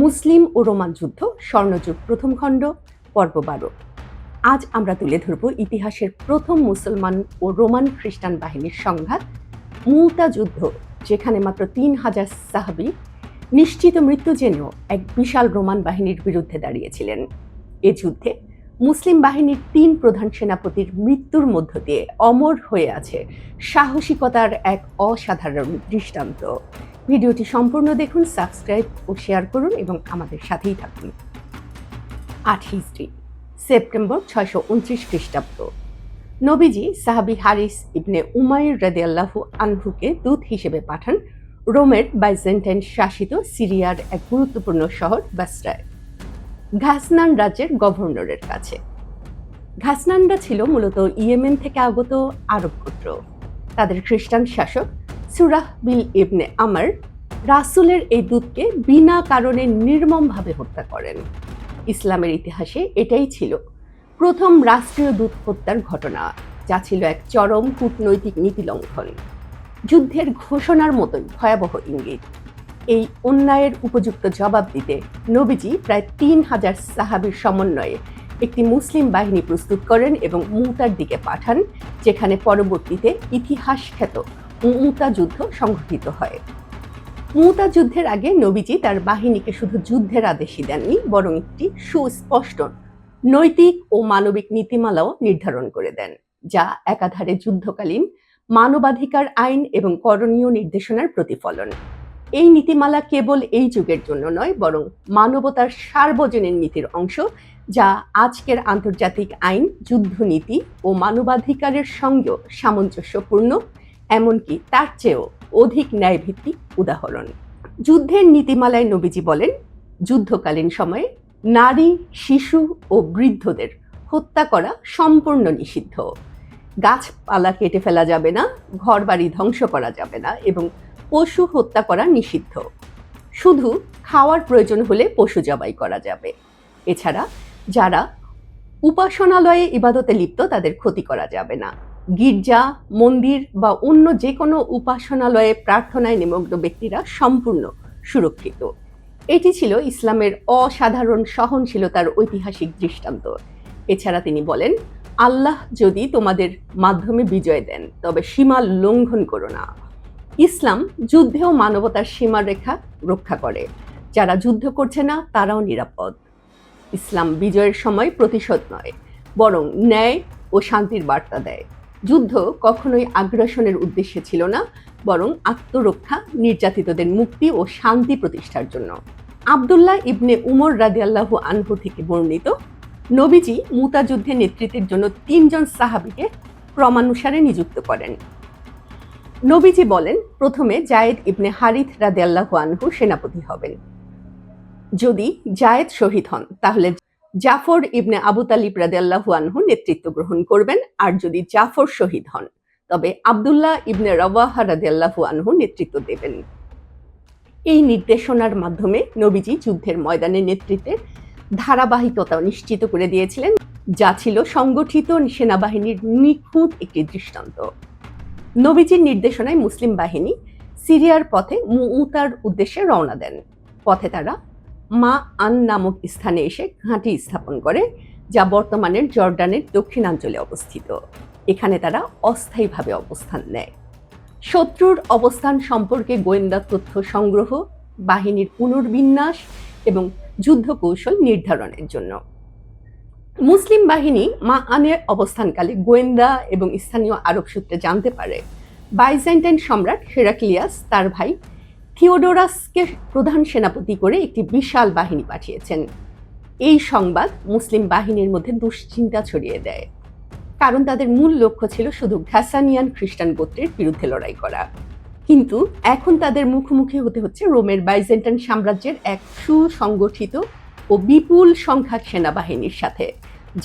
মুসলিম ও Roman যুদ্ধ, স্বর্ণযুগ প্রথম খণ্ড, পর্ব বারো। আজ আমরা তুলে ধরব ইতিহাসের প্রথম মুসলমান ও রোমান খ্রিস্টান বাহিনীর সংঘাত মুতা যুদ্ধ, যেখানে মাত্র তিন হাজার সাহাবি নিশ্চিত মৃত্যু জেনেও এক বিশাল রোমান বাহিনীর বিরুদ্ধে দাঁড়িয়েছিলেন। এ যুদ্ধে মুসলিম বাহিনীর তিন প্রধান সেনাপতির মৃত্যুর মধ্য দিয়ে অমর হয়ে আছে সাহসিকতার এক অসাধারণ দৃষ্টান্ত। ভিডিওটি সম্পূর্ণ দেখুন, সাবস্ক্রাইব ও শেয়ার করুন এবং আমাদের সাথেই থাকুন। আট হিস্ট্রি সেপ্টেম্বর ছয়শো উনত্রিশ খ্রিস্টাব্দ। নবীজি সাহাবি হারিস ইবনে উমায়ুর উমাইর রাদিয়াল্লাহু আনহুকে দূত হিসেবে পাঠান রোমের বাইজেন্টাইন শাসিত সিরিয়ার এক গুরুত্বপূর্ণ শহর বাসরায়। ঘাসনান রাজ্যের গভর্নরের কাছে। ঘাসনানরা ছিল মূলত ইয়েমেন থেকে আগত আরব গোত্র। তাদের খ্রিস্টান শাসক সুরাহ বিল ইবনে আমার রাসুলের এই দূতকে বিনা কারণে নির্মমভাবে হত্যা করেন। ইসলামের ইতিহাসে এটাই ছিল প্রথম রাষ্ট্রীয় দূত হত্যার ঘটনা, যা ছিল এক চরম কূটনৈতিক নীতি লঙ্ঘন। যুদ্ধের ঘোষণার মতোই ভয়াবহ ইঙ্গিত। এই অন্যায়ের উপযুক্ত জবাব দিতে নবীজি প্রায় তিন হাজার সাহাবির সমন্বয়ে একটি মুসলিম বাহিনী প্রস্তুত করেন এবং মুতার দিকে পাঠান, যেখানে পরবর্তীতে ইতিহাস খ্যাত মুতা যুদ্ধ সংঘটিত হয়। মুতা যুদ্ধের আগে নবীজি তার বাহিনীকে শুধু যুদ্ধের আদেশই দেননি, বরং একটি সুস্পষ্ট নৈতিক ও মানবিক নীতিমালাও নির্ধারণ করে দেন, যা একাধারে যুদ্ধকালীন মানবাধিকার আইন এবং করণীয় নির্দেশনার প্রতিফলন। এই নীতিমালা কেবল এই যুগের জন্য নয়, বরং মানবতার সার্বজনীন নীতির অংশ, যা আজকের আন্তর্জাতিক আইন, যুদ্ধনীতি ও মানবাধিকারের সঙ্গেও সামঞ্জস্যপূর্ণ, এমনকি তার চেয়েও অধিক ন্যায়ভিত্তিক উদাহরণ। যুদ্ধের নীতিমালায় নবীজি বলেন, যুদ্ধকালীন সময়ে নারী, শিশু ও বৃদ্ধদের হত্যা করা সম্পূর্ণ নিষিদ্ধ। গাছপালা কেটে ফেলা যাবে না, ঘরবাড়ি ধ্বংস করা যাবে না এবং পশু হত্যা করা নিষিদ্ধ। শুধু খাওয়ার প্রয়োজন হলে পশু জবাই করা যাবে। এছাড়া যারা উপাসনালয়ে ইবাদতে লিপ্ত, তাদের ক্ষতি করা যাবে না। গির্জা, মন্দির বা অন্য যে কোনো উপাসনালয়ে প্রার্থনায় নিমগ্ন ব্যক্তিরা সম্পূর্ণ সুরক্ষিত। এটি ছিল ইসলামের অসাধারণ সহনশীলতার ঐতিহাসিক দৃষ্টান্ত। এছাড়া তিনি বলেন, আল্লাহ যদি তোমাদের মাধ্যমে বিজয় দেন, তবে সীমা লঙ্ঘন করো না। ইসলাম যুদ্ধেও মানবতার সীমারেখা রক্ষা করে। যারা যুদ্ধ করছে না, তারাও নিরাপদ। ইসলাম বিজয়ের সময় প্রতিশোধ নয়, বরং ন্যায় ও শান্তির বার্তা দেয়। যুদ্ধ কখনোই আগ্রাসনের উদ্দেশ্যে ছিল না, বরং আত্মরক্ষা, নির্যাতিতদের মুক্তি ও শান্তি প্রতিষ্ঠার জন্য। আবদুল্লাহ ইবনে উমর রাদিয়াল্লাহু আনহু থেকে বর্ণিত, নবীজি মুতা যুদ্ধে নেতৃত্বের জন্য তিনজন সাহাবিকে ক্রমানুসারে নিযুক্ত করেন। নবীজি বলেন, প্রথমে জায়েদ ইবনে হারিথ রাদিয়াল্লাহু আনহু সেনাপতি হবেন। যদি জায়েদ শহীদ হন, তাহলে জাফর ইবনে আবু তালিব রাদিয়াল্লাহু আনহু নেতৃত্ব গ্রহণ করবেন, আর যদি জাফর শহীদ হন, তবে আবদুল্লাহ ইবনে রওয়াহা রাদিয়াল্লাহু আনহু নেতৃত্ব দেবেন। এই নির্দেশনার মাধ্যমে নবীজি যুদ্ধের ময়দানে নেতৃত্বের ধারাবাহিকতা নিশ্চিত করে দিয়েছিলেন, যা ছিল সংগঠিত সেনাবাহিনীর নিখুঁত একটি দৃষ্টান্ত। নবীজির নির্দেশনায় মুসলিম বাহিনী সিরিয়ার পথে মুতার উদ্দেশ্যে রওনা দেন। পথে তারা মা আন নামক স্থানে এসে ঘাঁটি স্থাপন করে, যা বর্তমানের জর্ডানের দক্ষিণাঞ্চলে অবস্থিত। এখানে তারা অস্থায়ীভাবে অবস্থান নেয়। শত্রুর অবস্থান সম্পর্কে গোয়েন্দা তথ্য সংগ্রহ, বাহিনীর পুনর্বিন্যাস এবং যুদ্ধ কৌশল নির্ধারণের জন্য। মুসলিম বাহিনী মা আনের অবস্থানকালে গোয়েন্দা এবং স্থানীয় আরব সূত্রে জানতে পারে, বাইজেন্টাইন সম্রাট হেরাক্লিয়াস তার ভাই থিওডোরাসকে প্রধান সেনাপতি করে একটি বিশাল বাহিনী পাঠিয়েছেন। এই সংবাদ মুসলিম বাহিনীর মধ্যে দুশ্চিন্তা ছড়িয়ে দেয়। কারণ তাদের মূল লক্ষ্য ছিল শুধু ঘ্যাসানিয়ান খ্রিস্টান গোত্রের বিরুদ্ধে লড়াই করা। কিন্তু এখন তাদের মুখোমুখি হতে হচ্ছে রোমের বাইজেন্টাইন সাম্রাজ্যের এক সুসংগঠিত ও বিপুল সংখ্যক সেনাবাহিনীর সাথে,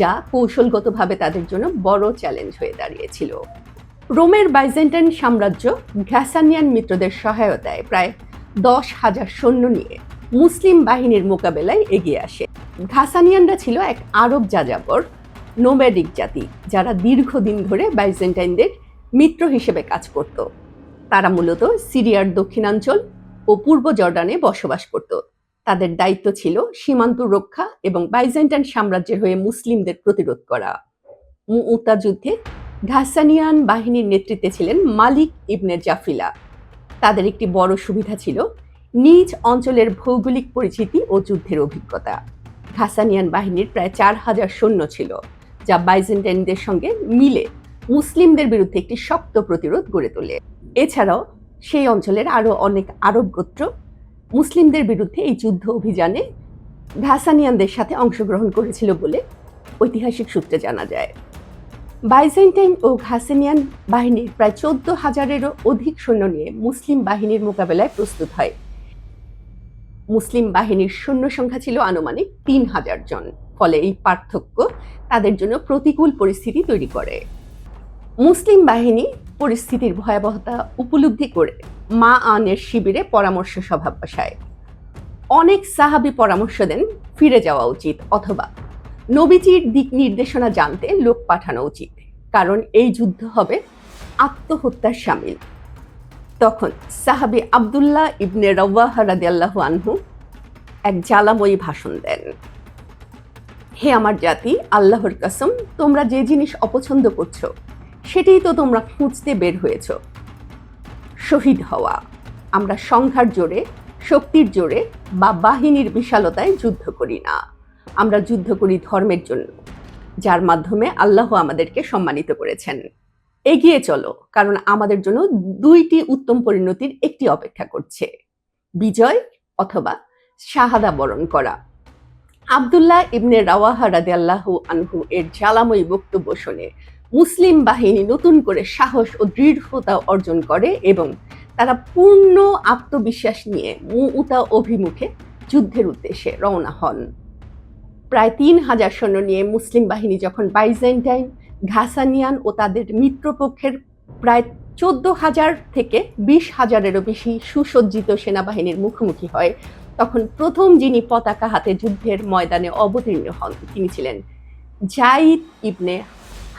যা কৌশলগতভাবে তাদের জন্য বড় চ্যালেঞ্জ হয়ে দাঁড়িয়েছিল। রোমের বাইজেন্টাইন সাম্রাজ্য ঘ্যাসানিয়ান মিত্রদের সহায়তায় প্রায় দশ হাজার সৈন্য নিয়ে মুসলিম বাহিনীর মোকাবেলায় এগিয়ে আসে। ঘাসানিয়ানরা ছিল এক আরব যাযাবর নোম্যাডিক জাতি, যারা দীর্ঘদিন ধরে বাইজেন্টাইনদের মিত্র হিসেবে কাজ করত। তারা মূলত সিরিয়ার দক্ষিণাঞ্চল ও পূর্ব জর্ডানে বসবাস করত। তাদের দায়িত্ব ছিল সীমান্ত রক্ষা এবং বাইজেন্টাইন সাম্রাজ্যের হয়ে মুসলিমদের প্রতিরোধ করা। মুউতা যুদ্ধে ঘাসানিয়ান বাহিনীর নেতৃত্বে ছিলেন মালিক ইবনে জাফিলা। তাদের একটি বড় সুবিধা ছিল নিজ অঞ্চলের ভৌগোলিক পরিচিতি ও যুদ্ধের অভিজ্ঞতা। ঘাসানিয়ান বাহিনীর প্রায় চার হাজার সৈন্য ছিল, যা বাইজেন্টাইনদের সঙ্গে মিলে মুসলিমদের বিরুদ্ধে একটি শক্ত প্রতিরোধ গড়ে তোলে। এছাড়াও সেই অঞ্চলের আরও অনেক আরব গোত্র মুসলিমদের বিরুদ্ধে এই যুদ্ধ অভিযানে ঘাসানিয়ানদের সাথে অংশগ্রহণ করেছিল বলে ঐতিহাসিক সূত্রে জানা যায়। বাইজেন্টাইন ও ঘাসেনিয়ান বাহিনীর প্রায় চোদ্দ হাজারেরও অধিক সৈন্য নিয়ে মুসলিম বাহিনীর মোকাবেলায় প্রস্তুত হয়। মুসলিম বাহিনীর সৈন্য সংখ্যা ছিল আনুমানিক তিন হাজার জন, ফলে এই পার্থক্য তাদের জন্য প্রতিকূল পরিস্থিতি তৈরি করে। মুসলিম বাহিনী পরিস্থিতির ভয়াবহতা উপলব্ধি করে মা আনের শিবিরে পরামর্শ সভা বসায়। অনেক সাহাবি পরামর্শ দেন ফিরে যাওয়া উচিত অথবা নবীজির দিক নির্দেশনা জানতে লোক পাঠানো উচিত, কারণ এই যুদ্ধ হবে আত্মহত্যার সামিল। তখন সাহাবি আবদুল্লাহ ইবনে রওয়াহ রাদিয়াল্লাহু আনহু এক জ্বালাময়ী ভাষণ দেন, হে আমার জাতি, আল্লাহর কাসম, তোমরা যে জিনিস অপছন্দ করছ সেটাই তো তোমরা খুঁজতে বের হয়েছ। শহীদ হওয়া। আমরা সংখ্যার জোরে, শক্তির জোরে বা বাহিনীর বিশালতায় যুদ্ধ করি না। আমরা যুদ্ধ করি ধর্মের জন্য, যার মাধ্যমে আল্লাহ আমাদেরকে সম্মানিত করেছেন। এগিয়ে চলো, কারণ আমাদের জন্য দুইটি উত্তম পরিণতির একটি অপেক্ষা করছে। বিজয় অথবা শাহাদা বরণ করা। আবদুল্লাহ ইবনে রাওয়াহা রাদিয়াল্লাহু আনহু এর জ্বালাময়ী বক্তব্য শুনে মুসলিম বাহিনী নতুন করে সাহস ও দৃঢ়তা অর্জন করে এবং তারা পূর্ণ আত্মবিশ্বাস নিয়ে মুউতা অভিমুখে যুদ্ধের উদ্দেশ্যে রওনা হন। প্রায় তিন হাজার সৈন্য নিয়ে মুসলিম বাহিনী যখন বাইজেন্টাইন, ঘাসানিয়ান ও তাদের মিত্রপক্ষের প্রায় চোদ্দ হাজার থেকে বিশ হাজারেরও বেশি সুসজ্জিত সেনাবাহিনীর মুখোমুখি হয়, তখন প্রথম যিনি পতাকা হাতে যুদ্ধের ময়দানে অবতীর্ণ হন তিনি ছিলেন জাইদ ইবনে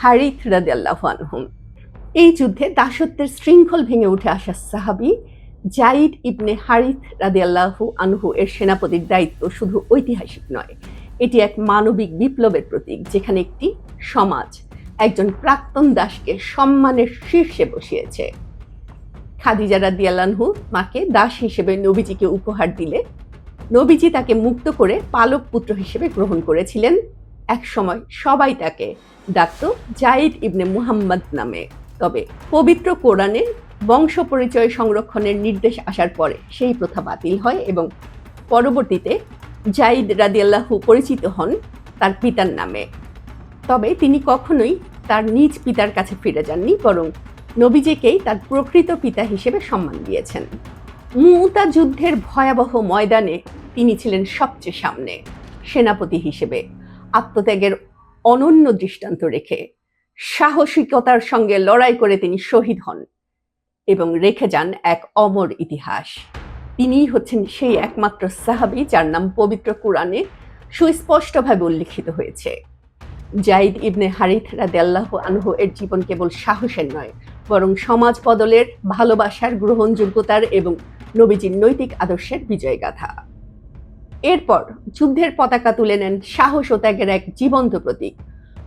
হারিথ রাদিয়াল্লাহু আনহুম। এই যুদ্ধে দাসত্বের শৃঙ্খল ভেঙে উঠে আসা সাহাবি জাইদ ইবনে হারিথ রাদিয়াল্লাহু আনহু এর সেনাপতির দায়িত্ব শুধু ঐতিহাসিক নয়, এটি এক মানবিক বিপ্লবের প্রতীক, যেখানে একটি সমাজ, একজন প্রাক্তন দাসকে সম্মানের শীর্ষে বসিয়েছে। খাদিজা রাদিয়াল্লাহু মাকে দাস হিসেবে নবীজিকে উপহার দিলে, নবীজি তাকে মুক্ত করে পালক পুত্র হিসেবে গ্রহণ করেছিলেন। এক সময় সবাই তাকে ডাকত জাইদ ইবনে মুহাম্মদ নামে। তবে পবিত্র কোরআনে বংশ পরিচয় সংরক্ষণের নির্দেশ আসার পরে সেই প্রথা বাতিল হয় এবং পরবর্তীতে জাইদ রাদিয়াল্লাহু পরিচিত হন তার পিতার নামে। তবে তিনি কখনোই তার নিজ পিতার কাছে ফিরে যাননি, বরং নবীজিকেই তার প্রকৃত পিতা হিসেবে সম্মান দিয়েছেন। মুউতা যুদ্ধের ভয়াবহ ময়দানে তিনি ছিলেন সবচেয়ে সামনে, সেনাপতি হিসেবে। আত্মত্যাগের অনন্য দৃষ্টান্ত রেখে সাহসিকতার সঙ্গে লড়াই করে তিনি শহীদ হন এবং রেখে যান এক অমর ইতিহাস। তিনিই হচ্ছেন সেই একমাত্র সাহাবি যার নাম পবিত্র কোরআনে সুস্পষ্টভাবে উল্লিখিত হয়েছে। জাইদ ইবনে হারিথ রাদিয়াল্লাহু আনহু এর জীবন কেবল সাহসের নয়, বরং সমাজ বদলের, ভালোবাসার, গ্রহণযোগ্যতার এবং নবীজির নৈতিক আদর্শের বিজয়গাথা। এরপর যুদ্ধের পতাকা তুলে নেন সাহস ও ত্যাগের এক জীবন্ত প্রতীক,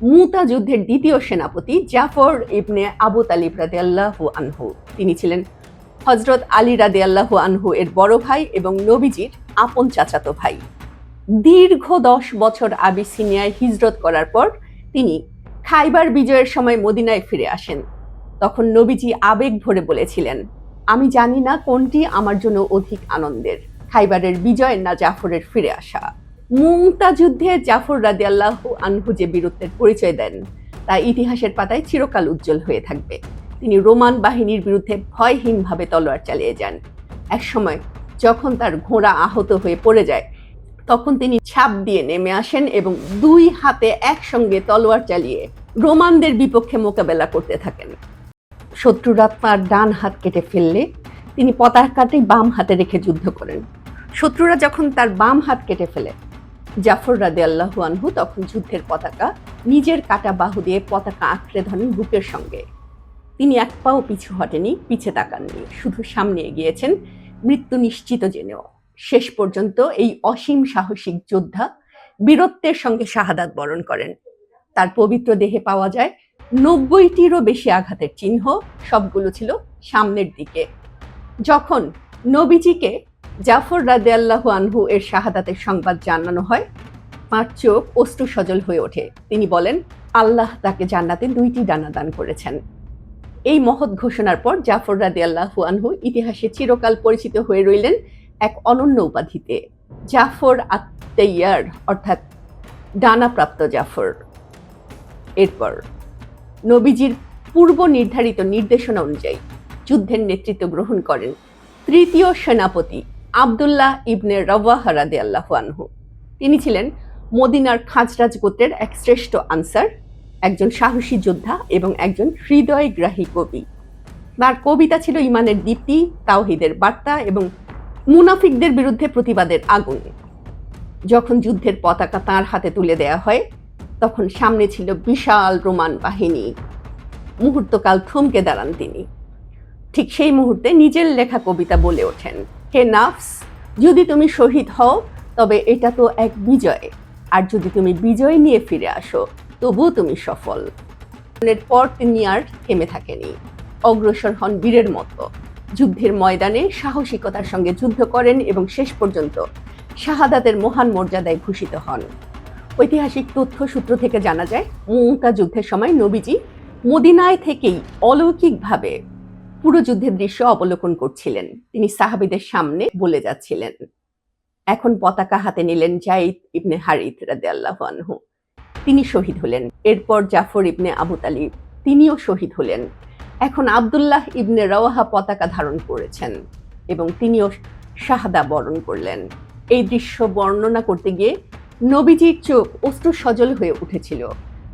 মুতা যুদ্ধের দ্বিতীয় সেনাপতি জাফর ইবনে আবু তালিব রাদে আল্লাহু আনহু। তিনি ছিলেন হজরত আলী রাদে আল্লাহু আনহু এর বড় ভাই এবং নবীজির আপন চাচাতো ভাই। দীর্ঘ দশ বছর আবিসিনিয়ায় হিজরত করার পর তিনি খাইবার বিজয়ের সময় মদিনায় ফিরে আসেন। তখন নবীজি আবেগ ভরে বলেছিলেন, আমি জানি না কোনটি আমার জন্য অধিক আনন্দের। খাইবারের বিজয় না জাফরের ফিরে আসা। মুংতা যুদ্ধে জাফর রাদি আল্লাহ আনহু যে বীরত্বের পরিচয় দেন, তা ইতিহাসের পাতায় চিরকাল উজ্জ্বল হয়ে থাকবে। তিনি রোমান বাহিনীর বিরুদ্ধে ভয়হীনভাবে তলোয়ার চালিয়ে যান। একসময় যখন তার ঘোড়া আহত হয়ে পড়ে যায়, তখন তিনি ছাপ দিয়ে নেমে আসেন এবং দুই হাতে একসঙ্গে তলোয়ার চালিয়ে রোমানদের বিপক্ষে মোকাবেলা করতে থাকেন। শত্রুরা তার ডান হাত কেটে ফেললে তিনি পতাকাটি বাম হাতে রেখে যুদ্ধ করেন। শত্রুরা যখন তার বাম হাত কেটে ফেলে, জাফর রাদে আল্লাহু আনহু তখন যুদ্ধের পতাকা, নিজের কাটা বাহু দিয়ে পতাকা আঁকড়ে ধরেন বুকের সঙ্গে। তিনি এক পাও পিছু হটেনি, পিছে তাকাননি, শুধু সামনে এগিয়েছেন মৃত্যু নিশ্চিত জেনেও। শেষ পর্যন্ত এই অসীম সাহসিক যোদ্ধা বীরত্বের সঙ্গে শাহাদাত বরণ করেন। তার পবিত্র দেহে পাওয়া যায় নব্বইটিরও বেশি আঘাতের চিহ্ন, সবগুলো ছিল সামনের দিকে। যখন নবীজিকে জাফর রাদে আল্লাহ আনহু এর শাহাদাতের সংবাদ জানানো হয়। তাঁর চোখ অশ্রু সজল হয়ে ওঠে। তিনি বলেন, আল্লাহ তাকে জান্নাতে দুইটি ডানা দান করেছেন। এই মহৎ ঘোষণার পর জাফর রাদে আল্লাহু আনহু ইতিহাসে চিরকাল পরিচিত হয়ে রইলেন এক অনন্য উপাধিতে। জাফর আত্মাইয়ার, অর্থাৎ ডানাপ্রাপ্ত জাফর। এরপর, নবীজির পূর্ব নির্ধারিত নির্দেশনা অনুযায়ী যুদ্ধের নেতৃত্ব গ্রহণ করেন। তৃতীয় সেনাপতি আবদুল্লাহ ইবনে রওয়াহ রাদে আল্লাহু আনহু। তিনি ছিলেন মদিনার খাজরাজ গোত্রের এক শ্রেষ্ঠ আনসার, একজন সাহসী যোদ্ধা এবং একজন হৃদয়গ্রাহী কবি। তার কবিতা ছিল ইমানের দীপ্তি, তাওহিদের বার্তা এবং মুনাফিকদের বিরুদ্ধে প্রতিবাদের আগুন। যখন যুদ্ধের পতাকা তার হাতে তুলে দেয়া হয়, তখন সামনে ছিল বিশাল রোমান বাহিনী। মুহূর্তকাল থমকে দাঁড়ান তিনি। ঠিক সেই মুহূর্তে নিজের লেখা কবিতা বলে ওঠেন। হে নাফস, যদি তুমি শহীদ হও, তবে এটা তো এক বিজয়। আর যদি তুমি বিজয় নিয়ে ফিরে আসো, তবুও তুমি সফল। পর তিনি আর থেমে থাকেনি। অগ্রসর হন বীরের মতো। যুদ্ধের ময়দানে সাহসিকতার সঙ্গে যুদ্ধ করেন এবং শেষ পর্যন্ত শাহাদাতের মহান মর্যাদায় ভূষিত হন। ঐতিহাসিক তথ্য সূত্র থেকে জানা যায় মুতা যুদ্ধের সময় নবীজি মদিনায় থেকেই অলৌকিকভাবে পুরো যুদ্ধের দৃশ্য অবলোকন করছিলেন। তিনি সাহাবিদের সামনে বলে যাচ্ছিলেন, এখন পতাকা হাতে নিলেন জাইদ ইবনে হারিত রাদে আল্লাহ তিনি শহীদ হলেন। এরপর জাফর ইবনে আবু তালিব, তিনিও শহীদ হলেন। এখন আবদুল্লাহ ইবনে রওয়াহা পতাকা ধারণ করেছেন এবং তিনিও শাহাদা বরণ করলেন। এই দৃশ্য বর্ণনা করতে গিয়ে নবীজির চোখ অশ্রু সজল হয়ে উঠেছিল।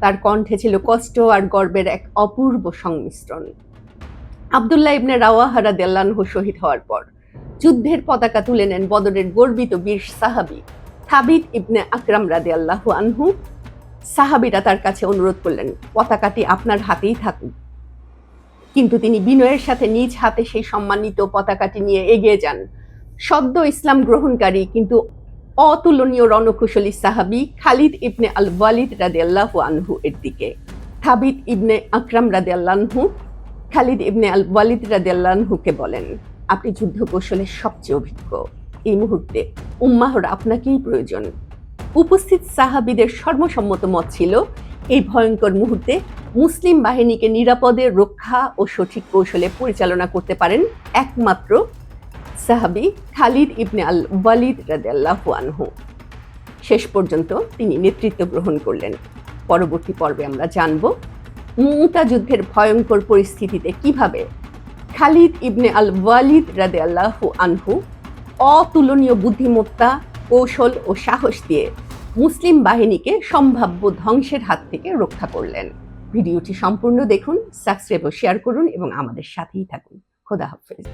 তার কণ্ঠে ছিল কষ্ট আর গর্বের এক অপূর্ব সংমিশ্রণ। আবদুল্লাহ ইবনে রাওয়াহা রাদিয়াল্লাহু শহীদ হওয়ার পর যুদ্ধের পতাকা তুলে নেন বদরের গর্বিত বীর সাহাবি থাবিত ইবনে আকরাম রাদে আল্লাহু আনহু। সাহাবিরা তার কাছে অনুরোধ করলেন, পতাকাটি আপনার হাতেই থাকুক। কিন্তু তিনি বিনয়ের সাথে নিজ হাতে সেই সম্মানিত পতাকাটি নিয়ে এগিয়ে যান। সদ্য ইসলাম গ্রহণকারী কিন্তু অতুলনীয় রণকুশলী সাহাবি খালিদ ইবনে আল ওয়ালিদ রাদে আল্লাহু আনহু এর দিকে। থাবিত ইবনে আকরাম রাদে আল্লাহু খালিদ ইবনে আল ওয়ালিদ রাদে আল্লাহকে বলেন, আপনি যুদ্ধ কৌশলের সবচেয়ে অভিজ্ঞ। এই মুহূর্তে উম্মাহর আপনাকেই প্রয়োজন। উপস্থিত সাহাবিদের সর্বসম্মত মত ছিল, এই ভয়ঙ্কর মুহূর্তে মুসলিম বাহিনীকে নিরাপদে রক্ষা ও সঠিক কৌশলে পরিচালনা করতে পারেন একমাত্র সাহাবি খালিদ ইবনে আল ওয়ালিদ রাদিয়াল্লাহু আনহু। শেষ পর্যন্ত তিনি নেতৃত্ব গ্রহণ করলেন। পরবর্তী পর্বে আমরা জানব মুতা যুদ্ধের ভয়ঙ্কর পরিস্থিতিতে কীভাবে? খালিদ ইবনে আল ওয়ালিদ রাদে আল্লাহু আনহু অতুলনীয় বুদ্ধিমত্তা, কৌশল ও সাহস দিয়ে মুসলিম বাহিনীকে সম্ভাব্য ধ্বংসের হাত থেকে রক্ষা করলেন। ভিডিওটি সম্পূর্ণ দেখুন, সাবস্ক্রাইব ও শেয়ার করুন এবং আমাদের সাথেই থাকুন। খোদা হাফেজ।